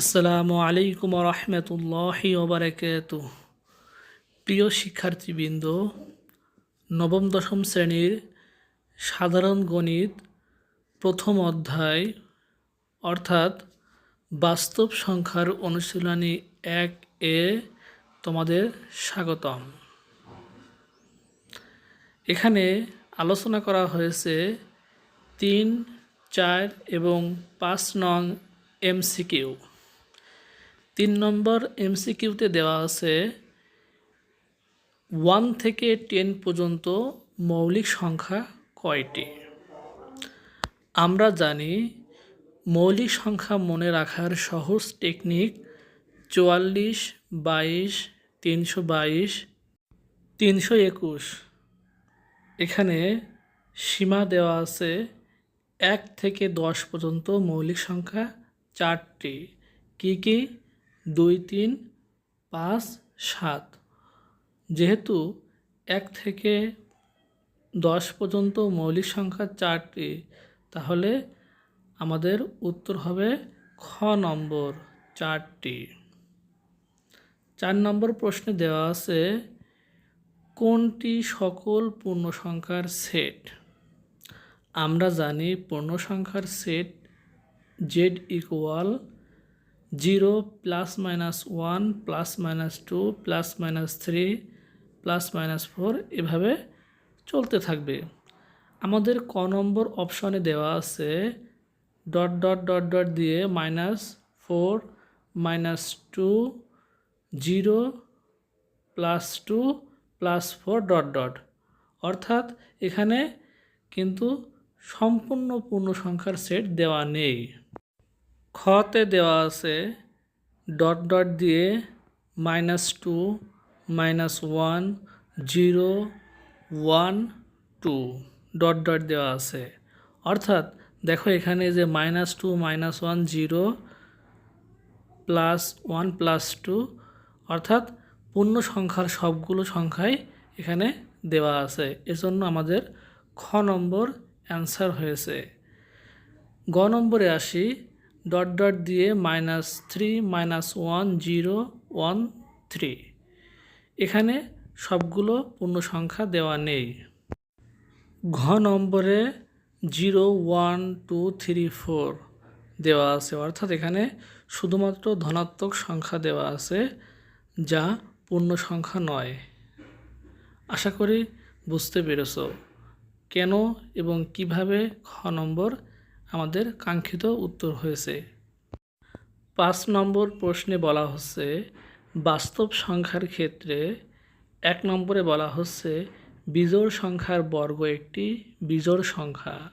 আসসালামু আলাইকুম রহমতুল্লাহি ওবরাকাত। প্রিয় শিক্ষার্থীবৃন্দ, নবম দশম শ্রেণির সাধারণ গণিত প্রথম অধ্যায়, অর্থাৎ বাস্তব সংখ্যার অনুশীলনী এক এ তোমাদের স্বাগতম। এখানে আলোচনা করা হয়েছে তিন, চার এবং পাঁচ নং এমসিকিউ। তিন নম্বর এমসিকিউতে দেওয়া আছে, ওয়ান থেকে টেন পর্যন্ত মৌলিক সংখ্যা কয়টি? আমরা জানি মৌলিক সংখ্যা মনে রাখার সহজ টেকনিক চুয়াল্লিশ, বাইশ, তিনশো বাইশ, তিনশো একুশ। এখানে সীমা দেওয়া আছে এক থেকে দশ পর্যন্ত মৌলিক সংখ্যা চারটি। কী কী? দুই, তিন, পাঁচ, সাত। যেহেতু এক থেকে দশ পর্যন্ত মৌলিক সংখ্যা চারটি, তাহলে আমাদের উত্তর হবে খ নম্বর চারটি। চার নম্বর প্রশ্নে দেওয়া আছে, কোনটি সকল পূর্ণ সংখ্যার সেট? আমরা জানি পূর্ণ সংখ্যার set Z equal zero plus minus one, plus minus two, plus minus three, plus minus four এভাবে চলতে থাকবে। আমাদের ক নম্বর অপশনে দেওয়া আছে ডট ডট ডট ডট দিয়ে minus four, minus two, zero, plus two, plus four, dot dot. অর্থাৎ এখানে কিন্তু সম্পূর্ণ পূর্ণ সংখ্যার সেট দেওয়া নেই। খতে দেওয়া আছে, ডট ডট দিয়ে minus two minus one zero one two dot dot দেওয়া আছে। অর্থাৎ দেখো এখানে যে minus two minus one zero plus one plus two অর্থাৎ পূর্ণ সংখ্যার সবগুলো সংখ্যাই এখানে দেওয়া আছে। এজন্য আমাদের খ নম্বর অ্যান্সার হয়েছে। গ নম্বরে আসি। ডট ডট দিয়ে minus three minus one zero one three এখানে সবগুলো পূর্ণ সংখ্যা দেওয়া নেই। ঘ নম্বরে zero one two three four দেওয়া আছে। অর্থাৎ এখানে শুধুমাত্র ধনাত্মক সংখ্যা দেওয়া আছে, যা পূর্ণ সংখ্যা নয়। আশা করি বুঝতে পেরেছ। কেন এবং কীভাবে খ নম্বর আমাদের কাঙ্ক্ষিত উত্তর হয়েছে। পাঁচ নম্বর প্রশ্নে বলা হচ্ছে, বাস্তব সংখ্যার ক্ষেত্রে এক নম্বরে বলা হচ্ছে, বিজোড় সংখ্যার বর্গ একটি বিজোড় সংখ্যা।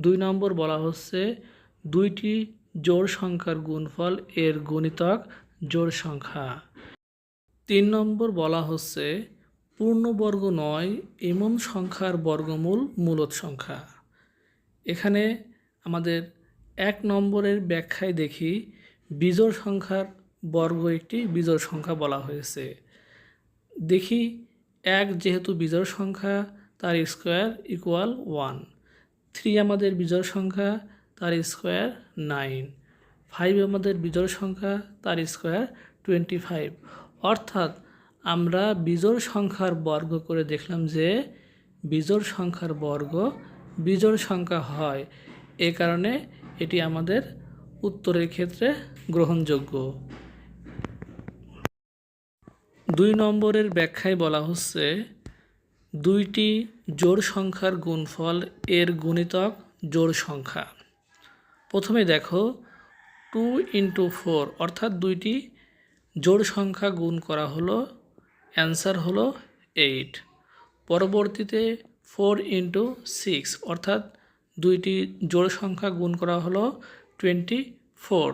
দুই নম্বর বলা হচ্ছে, দুইটি জোড় সংখ্যার গুণফল এর গণিতক জোড় সংখ্যা। তিন নম্বর বলা হচ্ছে, পূর্ণবর্গ নয়, এমন সংখ্যার বর্গমূল মূলত সংখ্যা। এখানে আমাদের এক নম্বরের ব্যাখ্যায় দেখি, বিজোড় সংখ্যার বর্গ একটি বিজোড় সংখ্যা বলা হয়েছে। দেখি, এক যেহেতু বিজোড় সংখ্যা, তার স্কোয়ার ইকুয়াল ওয়ান থ্রি আমাদের বিজোড় সংখ্যা, তার স্কোয়ার নাইন ফাইভ আমাদের বিজোড় সংখ্যা, তার স্কোয়ার টোয়েন্টি ফাইভ অর্থাৎ আমরা বিজোড় সংখ্যার বর্গ করে দেখলাম যে, বিজোড় সংখ্যার বর্গ বিজোড় সংখ্যা হয়। এ কারণে এটি আমাদের উত্তরের ক্ষেত্রে গ্রহণযোগ্য। দুই নম্বরের ব্যাখ্যায় বলা হচ্ছে, দুইটি জোড় সংখ্যার গুণফল এর গুণিতক জোড় সংখ্যা। প্রথমে দেখো টু ইন্টু ফোর অর্থাৎ দুইটি জোড় সংখ্যা গুণ করা হলো অ্যান্সার হলো এইট পরবর্তীতে ফোর ইন্টু সিক্স অর্থাৎ দুইটি জোড় সংখ্যা গুণ করা হলো টোয়েন্টি ফোর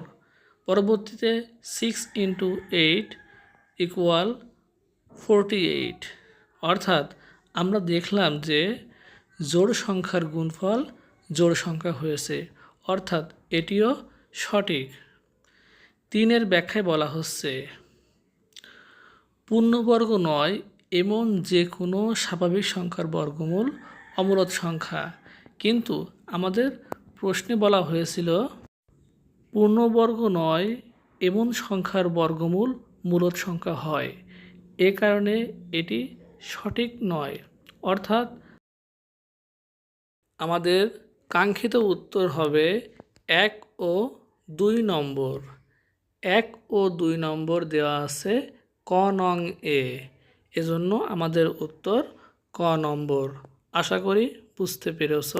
পরবর্তীতে six into eight equal forty eight অর্থাৎ আমরা দেখলাম যে জোড় সংখ্যার গুণফল জোড় সংখ্যা হয়েছে, অর্থাৎ এটিও সঠিক। তিনের ব্যাখ্যায় বলা হচ্ছে, পূর্ণবর্গ নয় এমন যে কোনো স্বাভাবিক সংখ্যার বর্গমূল অমূলত সংখ্যা। কিন্তু আমাদের প্রশ্নে বলা হয়েছিল, পূর্ণবর্গ নয় এমন সংখ্যার বর্গমূল মূলত সংখ্যা হয়। এ কারণে এটি সঠিক নয়। অর্থাৎ আমাদের কাঙ্ক্ষিত উত্তর হবে এক ও দুই নম্বর। এক ও দুই নম্বর দেওয়া আছে ক নং এ। এজন্য আমাদের উত্তর ক নম্বর। আশা করি বুঝতে পেরেছ।